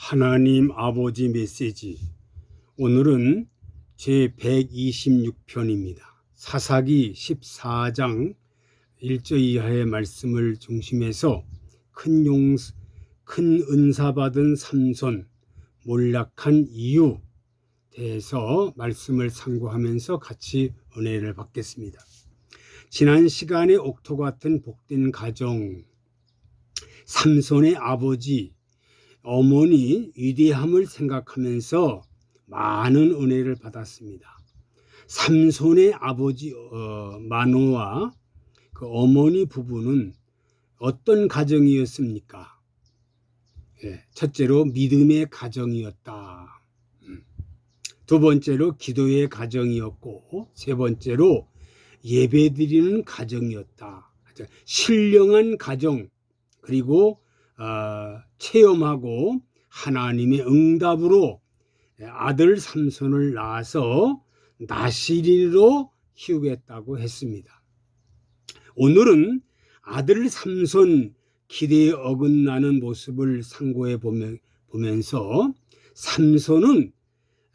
하나님 아버지 메시지 오늘은 제 126편입니다. 사사기 14장 1절 이하의 말씀을 중심해서 큰 용, 큰 은사 받은 삼손, 몰락한 이유 대해서 말씀을 상고하면서 같이 은혜를 받겠습니다. 지난 시간에 옥토 같은 복된 가정, 삼손의 아버지, 어머니 위대함을 생각하면서 많은 은혜를 받았습니다. 삼손의 아버지 어, 마노와 그 어머니 부부는 어떤 가정이었습니까? 예, 첫째로 믿음의 가정이었다. 음. 두 번째로 기도의 가정이었고 세 번째로 예배드리는 가정이었다. 신령한 가정 그리고 어, 체험하고 하나님의 응답으로 아들 삼손을 낳아서 나시리로 키우겠다고 했습니다. 오늘은 아들 삼손 기대에 어긋나는 모습을 상고해 보면서 삼손은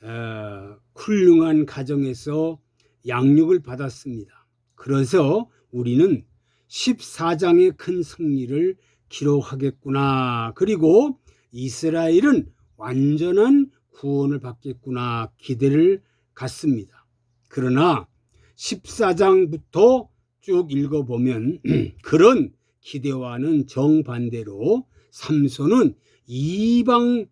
어, 훌륭한 가정에서 양육을 받았습니다. 그래서 우리는 14장의 큰 승리를 기록하겠구나. 그리고 이스라엘은 완전한 구원을 받겠구나 기대를 갖습니다. 그러나 14장부터 쭉 읽어보면 그런 기대와는 정반대로 삼손은 이방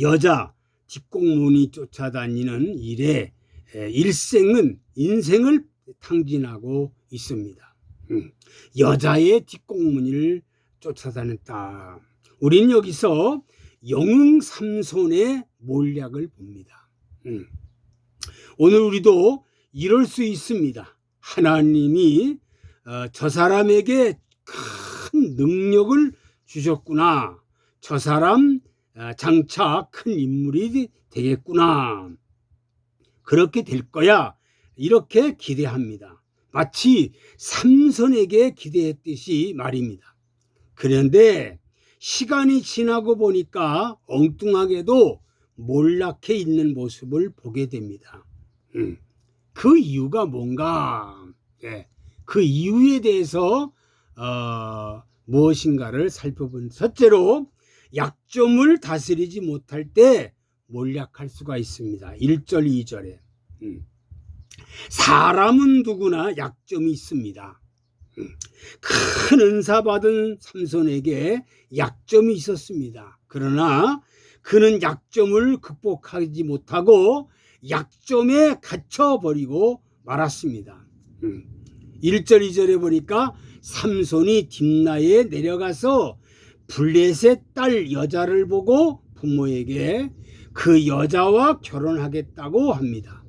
여자 뒷공문이 쫓아다니는 일에 일생은 인생을 탕진하고 있습니다. 음, 여자의 뒷공문을 쫓아다녔다. 우리는 여기서 영웅 삼손의 몰약을 봅니다. 음. 오늘 우리도 이럴 수 있습니다. 하나님이 어, 저 사람에게 큰 능력을 주셨구나. 저 사람 어, 장차 큰 인물이 되겠구나. 그렇게 될 거야. 이렇게 기대합니다. 마치 삼손에게 기대했듯이 말입니다. 그런데 시간이 지나고 보니까 엉뚱하게도 몰락해 있는 모습을 보게 됩니다. 음. 그 이유가 뭔가, 예. 그 이유에 대해서 어, 무엇인가를 살펴본 첫째로 약점을 다스리지 못할 때 몰락할 수가 있습니다. 1절, 2절에. 음. 사람은 누구나 약점이 있습니다. 큰 은사 받은 삼손에게 약점이 있었습니다. 그러나 그는 약점을 극복하지 못하고 약점에 갇혀버리고 말았습니다. 1절, 음. 2절에 보니까 삼손이 딥나에 내려가서 블렛의 딸 여자를 보고 부모에게 그 여자와 결혼하겠다고 합니다.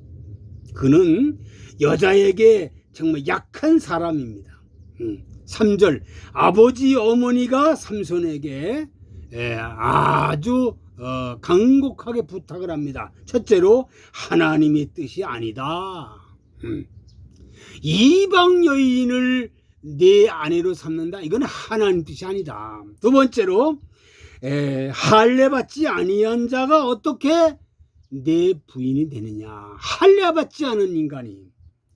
그는 여자에게 정말 약한 사람입니다. 3절 음, 아버지 어머니가 삼손에게 예, 아주 어, 강곡하게 부탁을 합니다. 첫째로 하나님의 뜻이 아니다. 음. 이방 여인을 내 아내로 삼는다. 이건 하나님 뜻이 아니다. 두 번째로 에, 할례 받지 아니한 자가 어떻게 내 부인이 되느냐? 할례 받지 않은 인간이.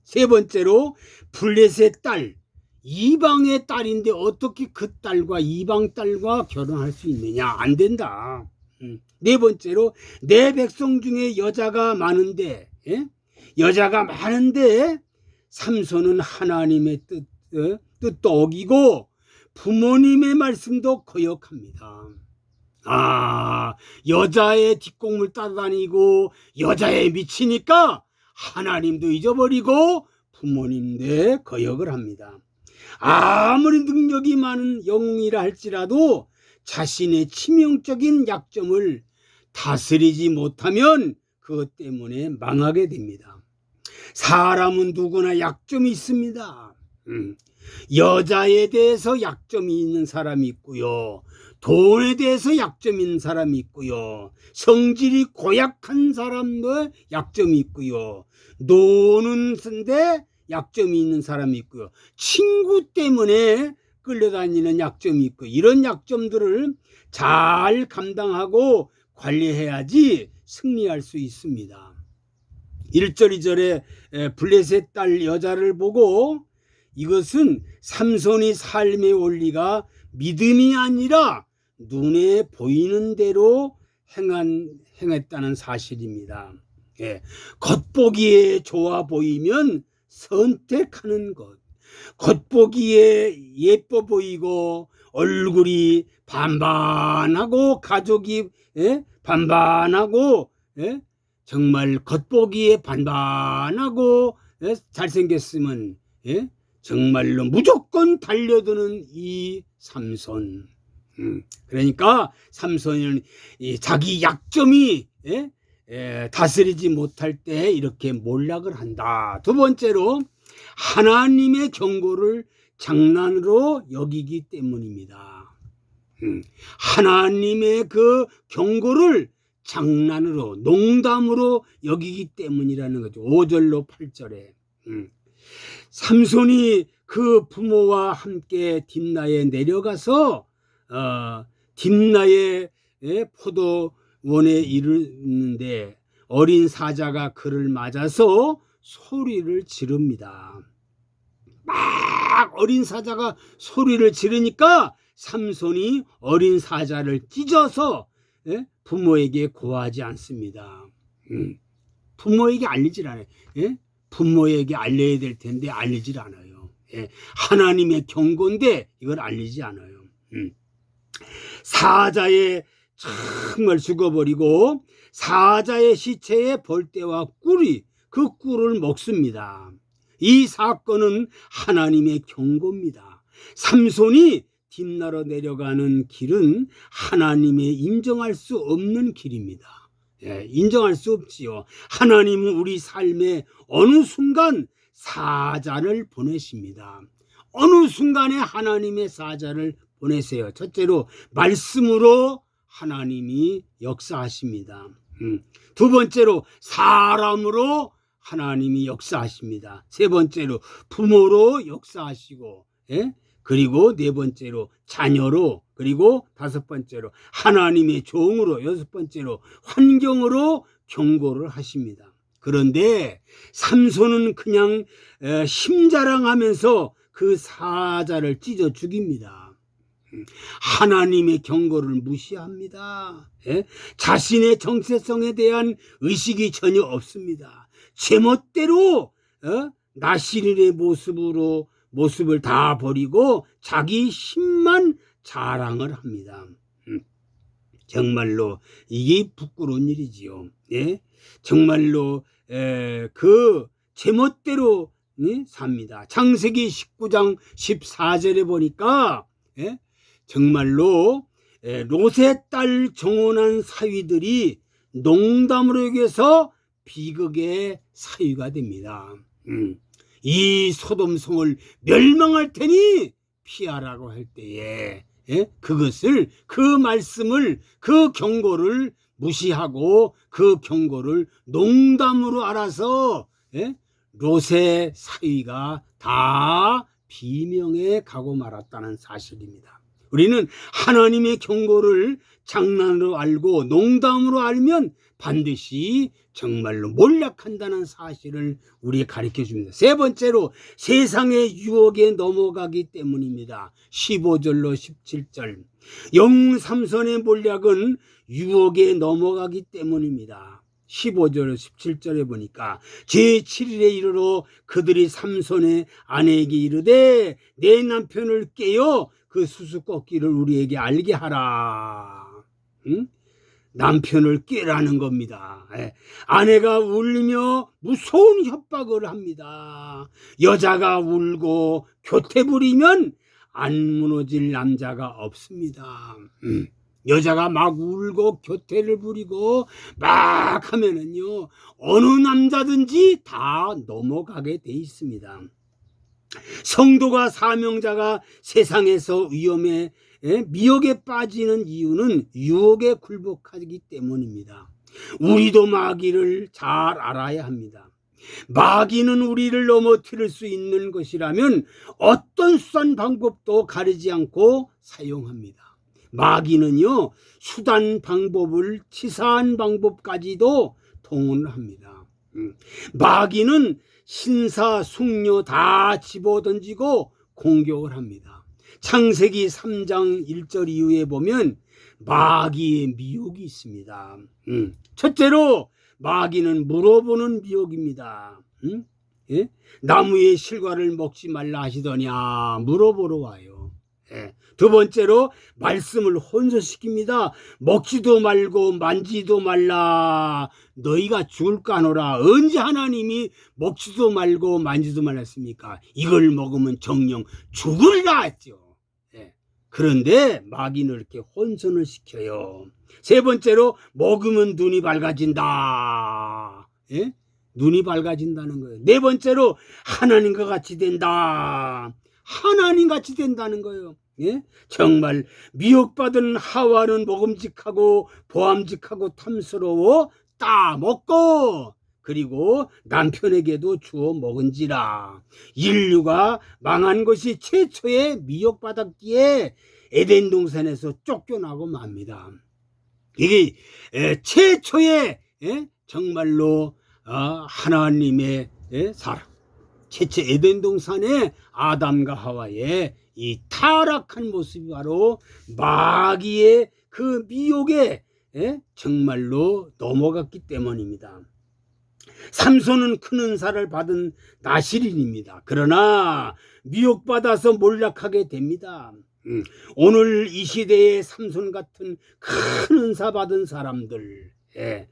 세 번째로 블레셋 딸 이방의 딸인데 어떻게 그 딸과 이방 딸과 결혼할 수 있느냐? 안 된다. 음. 네 번째로 내 백성 중에 여자가 많은데 예? 여자가 많은데 삼손은 하나님의 뜻, 어? 뜻도 어기고 부모님의 말씀도 거역합니다. 아, 여자의 뒷공을 따라다니고 여자에 미치니까 하나님도 잊어버리고 부모님도 거역을 합니다. 아무리 능력이 많은 영웅이라 할지라도 자신의 치명적인 약점을 다스리지 못하면 그것 때문에 망하게 됩니다. 사람은 누구나 약점이 있습니다. 음. 여자에 대해서 약점이 있는 사람이 있고요. 돈에 대해서 약점이 있는 사람이 있고요. 성질이 고약한 사람도 약점이 있고요. 노는 쓴데 약점이 있는 사람이 있고요. 친구 때문에 끌려다니는 약점이 있고 이런 약점들을 잘 감당하고 관리해야지 승리할 수 있습니다. 1절 2절에 블레셋 딸 여자를 보고 이것은 삼손이 삶의 원리가 믿음이 아니라 눈에 보이는 대로 행한, 행했다는 사실입니다. 예, 겉보기에 좋아 보이면 선택하는 것. 겉보기에 예뻐 보이고 얼굴이 반반하고 가족이 예? 반반하고 예? 정말 겉보기에 반반하고 예? 잘생겼으면 예? 정말로 무조건 달려드는 이 삼손. 음, 그러니까 삼손은 이 자기 약점이 예? 예, 다스리지 못할 때 이렇게 몰락을 한다. 두 번째로 하나님의 경고를 장난으로 여기기 때문입니다. 음, 하나님의 그 경고를 장난으로 농담으로 여기기 때문이라는 거죠. 5절로 8절에. 음. 삼손이 그 부모와 함께 딥나에 내려가서 어, 딥나의 예, 포도 원에 이르는데 어린 사자가 그를 맞아서 소리를 지릅니다. 막 어린 사자가 소리를 지르니까 삼손이 어린 사자를 찢어서 예? 부모에게 고하지 않습니다. 음. 부모에게 알리질 않아요. 예? 부모에게 알려야 될 텐데 알리질 않아요. 예. 하나님의 경고인데 이걸 알리지 않아요. 음. 사자의 정말 죽어버리고 사자의 시체에 벌떼와 꿀이 그 꿀을 먹습니다. 이 사건은 하나님의 경고입니다. 삼손이 뒷나라 내려가는 길은 하나님의 인정할 수 없는 길입니다. 예, 인정할 수 없지요. 하나님은 우리 삶에 어느 순간 사자를 보내십니다. 어느 순간에 하나님의 사자를 보내세요. 첫째로 말씀으로 하나님이 역사하십니다. 음. 두 번째로 사람으로 하나님이 역사하십니다. 세 번째로 부모로 역사하시고, 예? 그리고 네 번째로 자녀로, 그리고 다섯 번째로 하나님의 종으로, 여섯 번째로 환경으로 경고를 하십니다. 그런데 삼손은 그냥 심자랑하면서 그 사자를 찢어 죽입니다. 하나님의 경고를 무시합니다. 예? 자신의 정체성에 대한 의식이 전혀 없습니다. 제멋대로 어? 나시린의 모습으로 모습을 다 버리고 자기 힘만 자랑을 합니다. 음. 정말로 이게 부끄러운 일이지요. 예? 정말로 에, 그 제멋대로 예? 삽니다. 창세기 19장 14절에 보니까 예? 정말로 에, 롯의 딸 정혼한 사위들이 농담으로 여겨서 비극의 사유가 됩니다. 음. 이 소돔성을 멸망할 테니 피하라고 할 때에 예? 그것을 그 말씀을 그 경고를 무시하고 그 경고를 농담으로 알아서 예? 롯의 사위가 다 비명에 가고 말았다는 사실입니다. 우리는 하나님의 경고를 장난으로 알고 농담으로 알면 반드시 정말로 몰락한다는 사실을 우리에 가르쳐 줍니다. 세 번째로 세상의 유혹에 넘어가기 때문입니다. 15절로 17절. 영웅 삼선의 몰락은 유혹에 넘어가기 때문입니다. 15절 17절에 보니까 제7일에 이르러 그들이 삼손의 아내에게 이르되 내 남편을 깨어 그 수수꺾기를 우리에게 알게 하라. 응? 남편을 깨라는 겁니다. 예. 아내가 울며 무서운 협박을 합니다. 여자가 울고 교태 부리면 안 무너질 남자가 없습니다. 음. 여자가 막 울고 교태를 부리고 막 하면은요 어느 남자든지 다 넘어가게 돼 있습니다. 성도가 사명자가 세상에서 위험에 미혹에 빠지는 이유는 유혹에 굴복하기 때문입니다. 우리도 마귀를 잘 알아야 합니다. 마귀는 우리를 넘어뜨릴 수 있는 것이라면 어떤 수단 방법도 가리지 않고 사용합니다. 마귀는요, 수단 방법을 치사한 방법까지도 동원합니다. 음, 마귀는 신사, 숙녀 다 집어던지고 공격을 합니다. 창세기 3장 1절 이후에 보면 마귀의 미혹이 있습니다. 음, 첫째로 마귀는 물어보는 미혹입니다. 음? 예? 나무의 실과를 먹지 말라 하시더냐 물어보러 와요. 예. 두 번째로 말씀을 혼선시킵니다. 먹지도 말고 만지도 말라. 너희가 죽을까 하노라. 언제 하나님이 먹지도 말고 만지도 말랐습니까? 이걸 먹으면 정령 죽으리라 했죠. 예. 그런데 마귀는 이렇게 혼선을 시켜요. 세 번째로 먹으면 눈이 밝아진다. 예? 눈이 밝아진다는 거예요. 네 번째로 하나님과 같이 된다. 하나님 같이 된다는 거예요. 예? 정말 미혹받은 하와는 먹음직하고 보암직하고 탐스러워 따 먹고 그리고 남편에게도 주어 먹은지라 인류가 망한 것이 최초의 미혹받았기에 에덴 동산에서 쫓겨나고 맙니다. 이게 에, 최초의 예? 정말로 아, 하나님의 예? 사랑 최초 에덴 동산의 아담과 하와의 이 타락한 모습이 바로 마귀의 그 미혹에 예? 정말로 넘어갔기 때문입니다. 삼손은 큰 은사를 받은 나시린입니다. 그러나 미혹받아서 몰락하게 됩니다. 음, 오늘 이 시대에 삼손 같은 큰 은사 받은 사람들, 예,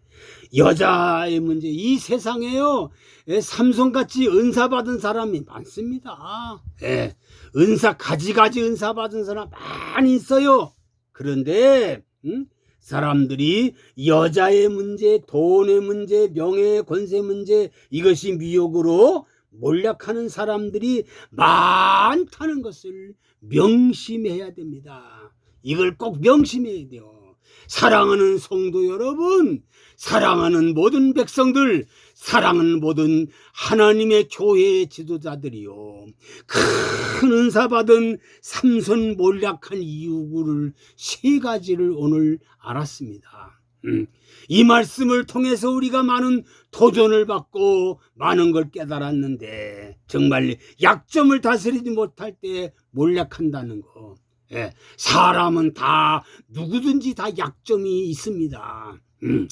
여자의 문제, 이 세상에요, 예, 삼손같이 은사 받은 사람이 많습니다. 예, 은사, 가지가지 은사 받은 사람 많이 있어요. 그런데, 음, 사람들이 여자의 문제, 돈의 문제, 명예, 권세 문제, 이것이 미혹으로 몰락하는 사람들이 많다는 것을 명심해야 됩니다. 이걸 꼭 명심해야 돼요. 사랑하는 성도 여러분, 사랑하는 모든 백성들, 사랑하는 모든 하나님의 교회의 지도자들이요. 큰 은사 받은 삼손 몰락한 이유를 세 가지를 오늘 알았습니다. 음, 이 말씀을 통해서 우리가 많은 도전을 받고 많은 걸 깨달았는데 정말 약점을 다스리지 못할 때 몰락한다는 거. 예, 사람은 다 누구든지 다 약점이 있습니다. 음,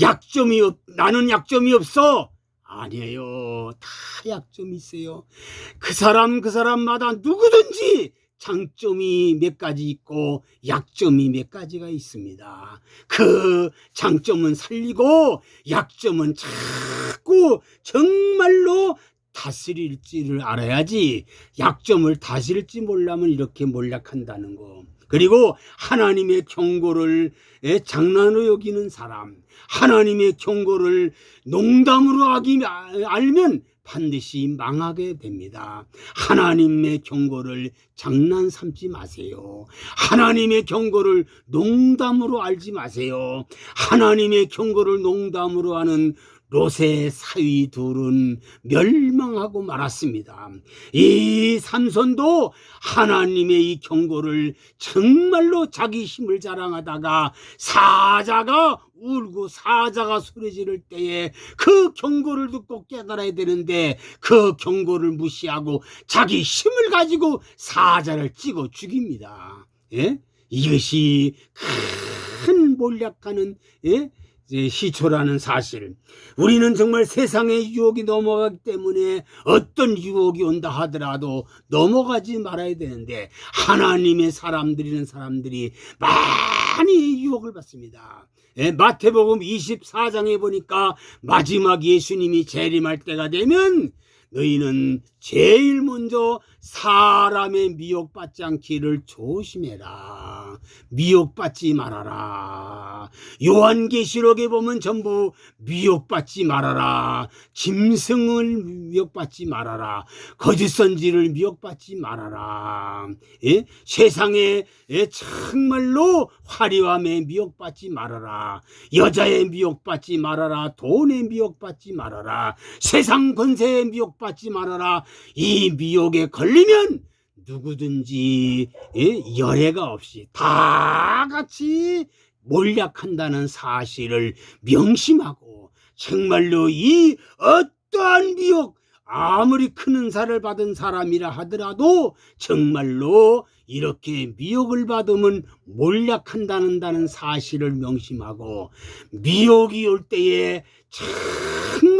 약점이 없, 나는 약점이 없어. 아니에요. 다 약점이 있어요. 그 사람 그 사람마다 누구든지 장점이 몇 가지 있고 약점이 몇 가지가 있습니다. 그 장점은 살리고 약점은 자꾸 정말로 다스릴지를 알아야지 약점을 다스릴지 몰라면 이렇게 몰락한다는 거. 그리고 하나님의 경고를 예, 장난으로 여기는 사람, 하나님의 경고를 농담으로 하기 알면 반드시 망하게 됩니다. 하나님의 경고를 장난 삼지 마세요. 하나님의 경고를 농담으로 알지 마세요. 하나님의 경고를 농담으로 하는 롯의 사위 둘은 멸망하고 말았습니다. 이 삼손도 하나님의 이 경고를 정말로 자기 힘을 자랑하다가 사자가 울고 사자가 소리 지를 때에 그 경고를 듣고 깨달아야 되는데 그 경고를 무시하고 자기 힘을 가지고 사자를 찍어 죽입니다. 예? 이것이 큰 몰락하는 예? 시초라는 사실. 우리는 정말 세상의 유혹이 넘어가기 때문에 어떤 유혹이 온다 하더라도 넘어가지 말아야 되는데 하나님의 사람들이는 사람들이 많이 유혹을 받습니다. 예, 마태복음 24장에 보니까 마지막 예수님이 재림할 때가 되면 너희는 제일 먼저 사람의 미혹받지 않기를 조심해라. 미혹받지 말아라. 요한계시록에 보면 전부 미혹받지 말아라. 짐승을 미혹받지 말아라. 거짓 선지를 미혹받지 말아라. 예? 세상에 예, 정말로 화려함에 미혹받지 말아라. 여자의 미혹받지 말아라. 돈에 미혹받지 말아라. 세상 권세에 미혹받지 말아라. 이 미혹에 걸리면 누구든지 예, 열애가 없이 다 같이 몰약한다는 사실을 명심하고 정말로 이 어떠한 미혹 아무리 큰 은사를 받은 사람이라 하더라도 정말로 이렇게 미혹을 받으면 몰약한다는 사실을 명심하고 미혹이 올 때에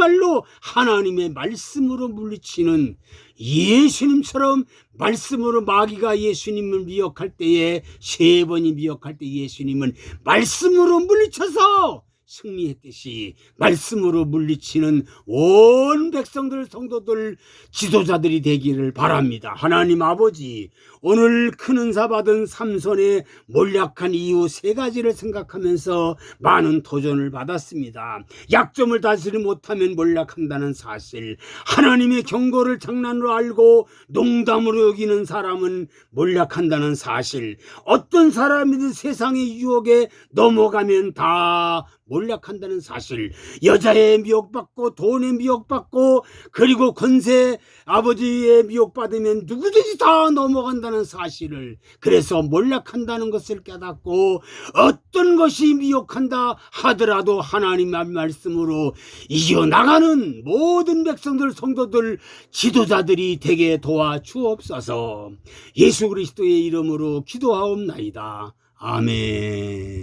정말로 하나님의 말씀으로 물리치는 예수님처럼 말씀으로 마귀가 예수님을 미혹할 때에 세 번이 미혹할 때 예수님은 말씀으로 물리쳐서 승리했듯이 말씀으로 물리치는 온 백성들 성도들 지도자들이 되기를 바랍니다. 하나님 아버지 오늘 큰 은사 받은 삼손의 몰약한 이유 세 가지를 생각하면서 많은 도전을 받았습니다. 약점을 다스리 못하면 몰락한다는 사실 하나님의 경고를 장난으로 알고 농담으로 여기는 사람은 몰락한다는 사실 어떤 사람이든 세상의 유혹에 넘어가면 다 몰락한다는 사실 여자의 미혹받고 돈의 미혹받고 그리고 권세 아버지의 미혹받으면 누구든지 다 넘어간다는 사실을 그래서 몰락한다는 것을 깨닫고 어떤 것이 미혹한다 하더라도 하나님의 말씀으로 이겨나가는 모든 백성들 성도들 지도자들이 되게 도와주옵소서. 예수 그리스도의 이름으로 기도하옵나이다. 아멘